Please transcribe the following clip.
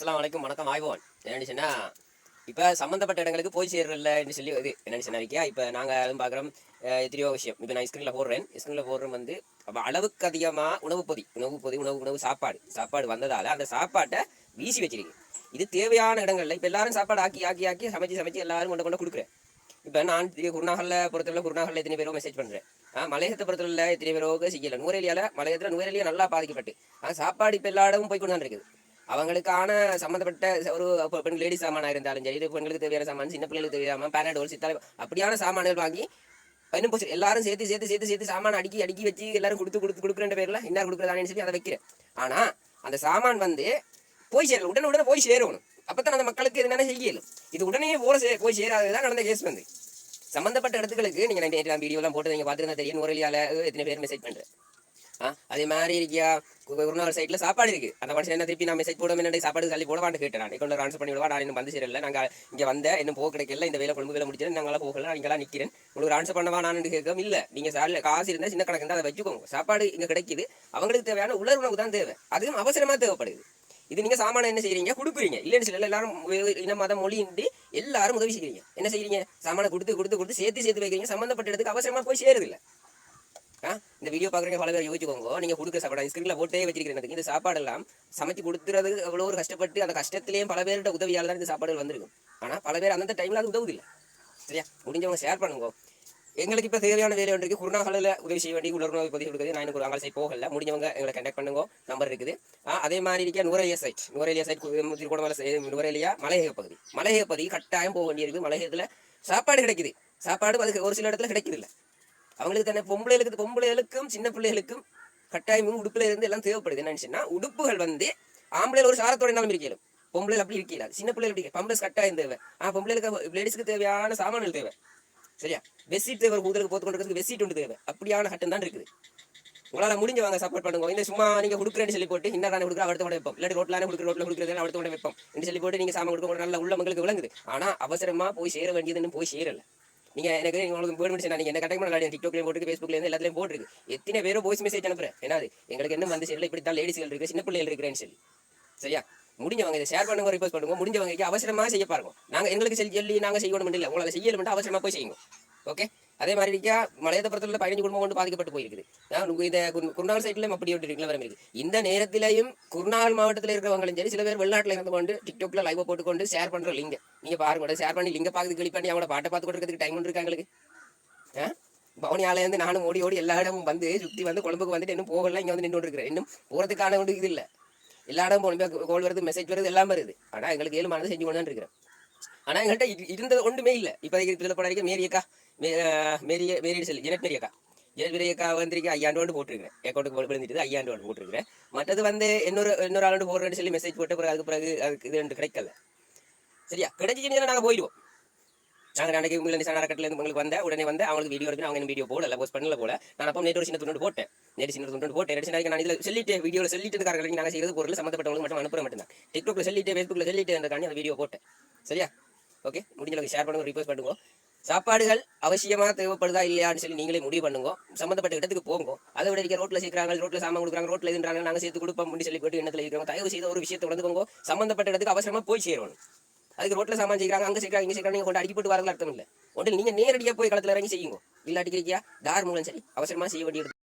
அஸ்ஸலாமு அலைக்கும் வணக்கம் ஆய்வோன் என்னன்னு சொன்னால் இப்போ சம்மந்தப்பட்ட இடங்களுக்கு போய் சேர்றதில்லன்னு சொல்லி இது என்னன்னு சொன்னா இப்போ நாங்கள் அதுவும் பார்க்குறோம் எத்தனையோ விஷயம். இப்போ நான் ஸ்க்ரீனில் போடுறேன். ஸ்க்ரீனில் போடுறேன் வந்து அப்போ அளவுக்கு அதிகமாக உணவு பொதி உணவு பொதி உணவு உணவு சாப்பாடு சாப்பாடு வந்ததால் அந்த சாப்பாட்டை வீசி வச்சிருக்கு இது தேவையான இடங்களில் இப்போ எல்லாரும் சாப்பாடு ஆக்கி ஆக்கி ஆக்கி சமைச்சு சமைச்சு எல்லாரும் கொண்டு கொண்டு கொடுக்குறேன். இப்போ நான் இது குருநாகலில் பொறுத்தவரை குருநாகலில் எத்தனை பேரோ மெசேஜ் பண்ணுறேன் ஆ மலையகத்தை பொறுத்தவரை எத்தனை பேரோ செய்யலை. நூறேலியால் மலையகத்தில் நூறேலியா நல்லா பாதிக்கப்பட்டு. ஆனால் சாப்பாடு இப்போ எல்லா இடமும் போய் கொண்டு தான் இருக்குது அவங்களுக்கான சம்மந்தப்பட்ட ஒரு பெண் லேடி சாமானாக இருந்தாலும் சரி இது பெண்களுக்கு தேவையான சாமான் சின்ன பிள்ளைகளுக்கு தேவையான பேனடோல் சித்தாலை அப்படியான சாமான்கள் வாங்கி இன்னும் போச்சு. எல்லாரும் சேர்த்து சேர்த்து சேர்த்து சேர்த்து சாமான் அடுக்கி அடுக்கி வச்சு எல்லாரும் கொடுத்து கொடுத்து கொடுக்குற பேர்ல என்ன கொடுக்குறதானு சொல்லி அதை வைக்கிறேன். ஆனா அந்த சாமான் வந்து போய் சேரல. உடனே உடனே போய் சேரணும். அப்பதான் அந்த மக்களுக்கு என்னென்ன செய்யலும். இது உடனே போல சே போய் சேராது தான் நடந்த கேஸ் வந்து. சம்மந்தப்பட்ட இடத்துகளுக்கு நீங்கள் நான் வீடியோலாம் போட்டு நீங்க பார்த்துருந்தா தெரியும். நுரலியால எத்தனை பேர் மெசேஜ் பண்ணுறேன் அதே மாதிரி இருக்கியா? குருநாள் சைட்ல சாப்பாடு இருக்கு. அந்த மனுஷன் என்ன திருப்பி நான் மெசேஜ் போட என்ன சாப்பாடு தள்ளி போட வாண்டு கேட்டேன் நான். கொண்டு ஆன்சர் பண்ணி விடுவா நான் இன்னும் வந்து சரியில்லை நாங்கள் இங்க வந்த இன்னும் போக கிடைக்கல. இந்த வேலை கொழும்பு வேலை முடிச்சிடும் நாங்களாம் போகல. நீங்களாம் நிக்கிறேன். உங்களுக்கு ஆன்சர் பண்ணவா நான் கேட்கவும் இல்ல. நீங்க சால காசு இருந்தால் சின்ன கணக்கு இருந்தால் அதை வச்சுக்கோங்க. சாப்பாடு இங்க கிடைக்குது. அவங்களுக்கு தேவையான உலர் உணவு தான் தேவை. அதுவும் அவசரமா தேவைப்படுது. இது நீங்க சாமானம் என்ன செய்றீங்க? கொடுக்குறீங்க. இல்லைன்னு சொல்லல. எல்லாரும் இன மதம் மொழி எல்லாரும் உதவி செய்றீங்க. என்ன செய்கிறீங்க சாமானை கொடுத்து கொடுத்து கொடுத்து சேர்த்து சேர்த்து வைக்கிறீங்க. சம்மந்தப்பட்ட இடத்துக்கு அவசரமா போய் சேருது இல்லை இந்த வீடியோ பார்க்குறவங்க பல பேர் யோசிச்சுக்கோங்க. நீங்கள் கொடுக்குற சாப்பாடு ஸ்கிரீனில் போட்டே வச்சிருக்கிறேன் இந்த சாப்பாடெல்லாம் சமைச்சு கொடுத்துறது அவ்வளோ ஒரு கஷ்டப்பட்டு அந்த கஷ்டத்துலேயும் பல பேர்கிட்ட உதவியால் தான் இந்த சாப்பாடுகள் வந்திருக்கும். ஆனால் பல பேர் அந்தந்த டைமில் அது உதவுதில்லை சரியா? முடிஞ்சவங்க ஷேர் பண்ணுங்க. எங்களுக்கு இப்போ தேவையான வேலை ஒன்று இருக்குது குருநாகலில் உதவி செய்ய வேண்டிய உலர்நோய் பதிவு கொடுக்குது நான் ஒரு அங்கே சைட் போகல. முடிஞ்சவங்க எங்களை கண்டக்ட் பண்ணுங்க. நம்பர் இருக்குது. அதே மாதிரி இருக்க நுரைய சைட் நுரையிலியா சைட் திருக்கோணமலை நுரையிலியா மலையக பகுதி. மலையக பகுதி கட்டாயம் போக வேண்டியிருக்கு மலையகத்தில் சாப்பாடு கிடைக்குது. சாப்பாடு அதுக்கு ஒரு சில இடத்துல கிடைக்குது இல்லை. அவங்களுக்கு தானே பொம்பளைகளுக்கு பொம்பளைகளுக்கும் சின்ன பிள்ளைகளுக்கும் கட்டாயமும் உடுப்புல இருந்து எல்லாம் தேவைப்படுது. என்னன்னு சொன்னா உடுப்புகள் வந்து ஆம்பளை ஒரு சாரத்தோட இருந்தாலும் இருக்கலும் பொம்பளைல அப்படி இருக்கல சின்ன பிள்ளைகள் பம்பளஸ் கட்டாயம் தேவை ஆ பொம்பளைகளுக்கு லேடிஸ்க்கு தேவையான சாமான்கள் தேவை. சரியா? வெஸ்ஸீட் தேவை கூதலுக்கு போத்து கொண்டு வெஸ்ஸீட் ஒன்று தேவை. அப்படியான கட்டம் தான் இருக்குது. உங்களால முடிஞ்சு வாங்க சப்போர்ட் பண்ணுங்க. இந்த சும்மா நீங்க கொடுக்குறேன்னு சொல்லி போட்டு இன்னும் தானே கொடுக்குற அடுத்த கூட வைப்போம். இல்லாட்டி ரோட்ல கொடுக்குற ரோட்ல கொடுக்குறது அடுத்த கூட வைப்போம். என்று சொல்லி போட்டு நீங்க சாமான் கொடுக்க நல்ல உள்ள மக்களுக்கு விளங்குது. ஆனா அவசரமா போய் சேர வேண்டியதுன்னு போய் சேரல. நீங்கள் எனக்கு உங்களுக்கு வேணும் சொன்னா நீங்கள் என்ன கட்டை பண்ணலாம் டிக்டாக்லயும் போட்டு ஃபேஸ்புக்ல இருந்து போட்டுருக்கு. எத்தனை பேரும் வாய்ஸ் மெசேஜ் அனுப்புறேன்? என்னது? எங்களுக்கு என்ன வந்து சேரல இப்படி தான் லேடிஸ்கள் இருக்குது சின்ன பிள்ளைகள் இருக்கிறேன்னு சொல்லி. சரியா? முடிஞ்சவங்க இதை ஷேர் பண்ணுங்க ரிப்போர்ட் பண்ணுங்க. முடிஞ்சவங்க அவசரமாக செய்ய பாருங்க. நாங்கள் எங்களுக்கு செஞ்சு சொல்லி நாங்கள் செய்யணும் இல்லை. உங்களால் செய்யல மட்டும் அவசரமாக போய் செய்யுங்க. ஓகே அதே மாதிரி இருக்கா மலையத்தப்புறத்தில் பதினஞ்சு குடும்பம் கொண்டு பாதிக்கப்பட்டு போயிருக்குது. நான் இந்த குரு- குருநாகல் அப்படி ஒரு நிலவரம் இருக்கு. இந்த நேரத்திலையும் குருநாள் மாவட்டத்தில் இருக்கிறவங்களும் சரி சில பேர் வெளிநாட்டில் இருந்து கொண்டு டிக்டாக்ல லைவ் போட்டுக்கொண்டு ஷேர் பண்ற லிங்க. நீங்க பாருங்க ஷேர் பண்ணி லிங்க பார்த்து கிளிக் பண்ணி அவங்களோட பாட்டை பார்த்து கொடுக்கறதுக்கு டைம் இருக்காங்களுக்கு ஆ? பவனியால நானும் ஓடி ஓடி எல்லா இடமும் வந்து சுத்தி வந்து கொழம்புக்கு வந்துட்டு இன்னும் போகல இங்க வந்து நின்று இருக்கிறேன் இன்னும் போறதுக்கான ஒன்று இது இல்ல. எல்லா இடமும் கோல் வருது மெசேஜ் வருது எல்லாம் வருது. ஆனா எங்களுக்கு ஏழு மனதை செஞ்சு கொண்டு தான் இருக்கிறேன் ஆனா எங்கள்கிட்ட இது- இருந்தது ஒன்றுமே இல்லை. இப்போ இதில் வரைக்கும் மேரியக்கா மே மேரிய மேரிய சொல்லி. ஜெனட் மேரியக்கா ஜெனட் மேரியக்கா வந்திருக்கேன் ஐயாண்டு வந்து போட்டிருக்கிறேன். அக்கௌண்ட்டுக்கு விழுந்துட்டு ஐயாண்டு வந்து போட்டிருக்கிறேன். மற்றது வந்து இன்னொரு இன்னொரு ஆண்டு போடுறேன்னு சொல்லி மெசேஜ் போட்டு பிறகு அதுக்கு பிறகு அதுக்கு இது ரெண்டு கிடைக்கல. சரியா? கிடைச்சிச்சுன்னா நாங்கள் போயிடுவோம். நாங்கள் நாளைக்கு உங்களுக்கு நிசான அறக்கட்டில் உங்களுக்கு வந்தேன். உடனே வந்து அவங்களுக்கு வீடியோ இருக்கு அவங்க வீடியோ போடல போஸ்ட் பண்ணல போல. நான் அப்போ நேற்று ஒரு சின்ன துண்டு போட்டேன். நேற்று சின்ன போட்டு போட்டேன் நான் இதில் சொல்லிட்டு வீடியோவில் சொல்லிட்டு காரங்களுக்கு நாங்கள் செய்யறது பொருள் சம்மந்தப்பட்டவங்களுக்கு மட்டும் அனுப்புற மட்டும்தான். டிக்டாக்ல சொல்லிட்டு ஃபேஸ்புக்கில் சொல்லிட்டு இருக்காண்டி அந்த வீடியோ போட்டேன். சரியா? ஓகே முடிஞ்ச அளவுக்கு ஷேர் பண்ணுங்க ரிப்போஸ்ட் பண்ணுங்க. சாப்பாடுகள் அவசியமாக தேவைப்படுதா இல்லையான்னு சொல்லி நீங்களே முடிவு பண்ணுங்க. சம்மந்தப்பட்ட இடத்துக்கு போங்க. அதை விட இருக்க ரோட்ல சேர்க்குறாங்க ரோட்ல சாமான் கொடுக்குறாங்க ரோட்ல இதுன்றாங்க நாங்கள் சேர்த்து கொடுப்போம் அப்படின்னு சொல்லி போட்டு எண்ணத்தில் இருக்கிறோம் தயவு செய்த ஒரு விஷயத்தை உணர்ந்துக்கோங்க. சம்மந்தப்பட்ட இடத்துக்கு அவசரமாக போய் சேரணும். அதுக்கு ரோட்ல சாமான் செய்கிறாங்க அங்கே செய்கிறாங்க இங்கே செய்கிறாங்க நீங்கள் கொண்டு அடிப்பட்டு போட்டு வரல அர்த்தம் இல்லை. ஒன்றில் நீங்கள் நேரடியாக போய் களத்தில் இறங்கி செய்யுங்க. இல்லாட்டிக்கிறீங்க தார் மூலம் சரி அவசரமாக செய்ய வேண்டியது